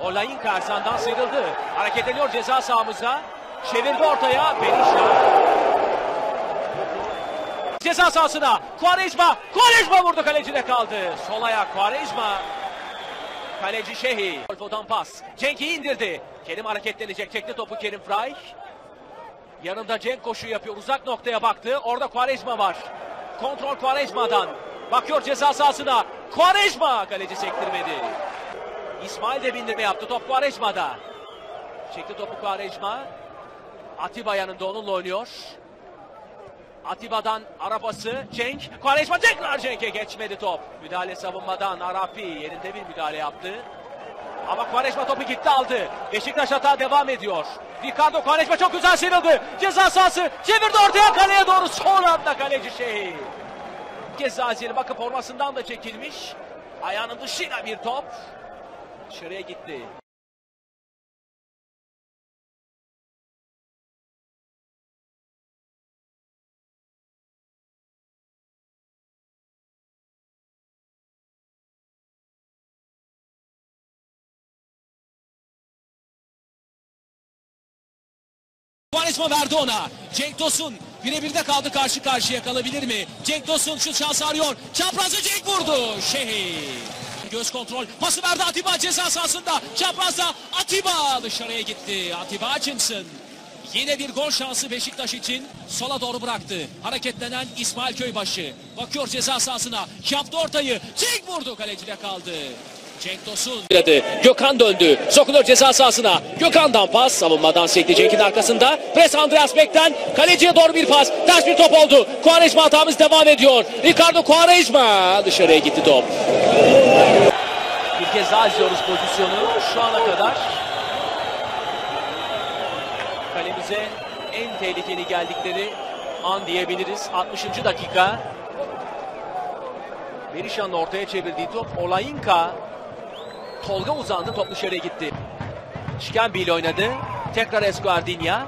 Olayın Karzan'dan sıyrıldı. Hareketleniyor ceza sahamıza. Çevirdi ortaya. Berisha. Ceza sahasına. Quaresma. Quaresma vurdu kalecide kaldı. Sol ayak Quaresma. Kaleci Şehi. Golfo'dan pas. Cenk'i indirdi. Kerim hareketlenecek. Çekti topu Kerim Fray. Yanında Cenk koşu yapıyor. Uzak noktaya baktı. Orada Quaresma var. Kontrol Quaresma'dan. Bakıyor ceza sahasına. Quaresma. Kaleci sektirmedi. İsmail de bindirme yaptı. Top Quaresma'da. Çekti topu Quaresma. Atiba yanında onunla oynuyor. Atiba'dan arabası Cenk. Quaresma tekrar Cenk'e geçmedi top. Müdahale savunmadan Arapi yerinde bir müdahale yaptı. Ama Quaresma topu gitti aldı. Beşiktaş hata devam ediyor. Ricardo Quaresma çok güzel sıyrıldı. Ceza sahası çevirdi ortaya kaleye doğru. Son anda kaleci şey. Cezazeli bakıp formasından da çekilmiş. Ayağının dışıyla bir top. Dışarıya gitti. Quaresma verdi ona. Cenk Tosun birebir de kaldı karşı karşıya kalabilir mi? Cenk Tosun şu şansı arıyor. Çaprazı Cenk vurdu. Şehir. Göz kontrol. Pası verdi Atiba ceza sahasında. Çaprazda Atiba dışarıya gitti. Atiba Hutchinson. Yine bir gol şansı Beşiktaş için. Sola doğru bıraktı. Hareketlenen İsmail Köybaşı. Bakıyor ceza sahasına. Yaptı ortayı. Cenk vurdu. Kalecide kaldı. Cenk Tosun. Gökhan döndü. Sokuluyor ceza sahasına. Gökhan'dan pas. Savunmadan sekti Cenk'in arkasında. Pres Andreas Beck'ten. Kaleciye doğru bir pas. Ters bir top oldu. Quaresma hatamız devam ediyor. Ricardo Quaresma. Dışarıya gitti top. Bir kez daha izliyoruz pozisyonu. Şu ana kadar kalemize en tehlikeli geldikleri an diyebiliriz. 60. dakika. Berisha'nın ortaya çevirdiği top Olayinka Tolga uzandı top dışarıya gitti. Şikenbi ile oynadı. Tekrar Esguardinya.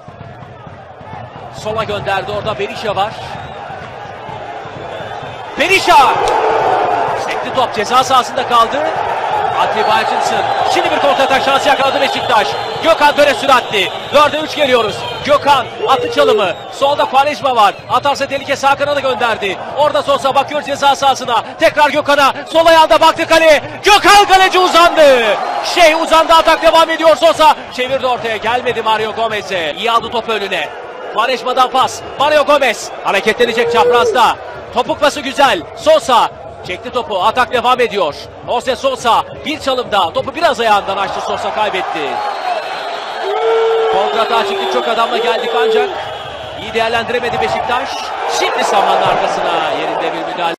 Sola gönderdi orada Berisha var. Berisha! Sekti top ceza sahasında kaldı. Hutchinson. Şimdi bir kontratak şansı yakaladı Beşiktaş. Gökhan döne süratli. 4'e 3 geliyoruz. Gökhan attı çalımı. Solda Quaresma var. Atarsa tehlike sağ kanada gönderdi. Orada Sosa bakıyor ceza sahasına. Tekrar Gökhan'a. Sol ayağında baktı kaleye. Gökhan kaleci uzandı. Şey uzandı atak devam ediyor Sosa. Çevirdi ortaya gelmedi Mario Gomez'e. İyi aldı topu önüne. Quaresma'dan pas. Mario Gomez hareketlenecek çaprazda. Topuk pası güzel. Sosa Çekti topu. Atak devam ediyor. Jose Sosa bir çalımda. Topu biraz ayağından açtı. Sosa kaybetti. Kontrata çıktık. Çok adamla geldik ancak iyi değerlendiremedi Beşiktaş. Şimdi samanın arkasına yerinde bir müdahale.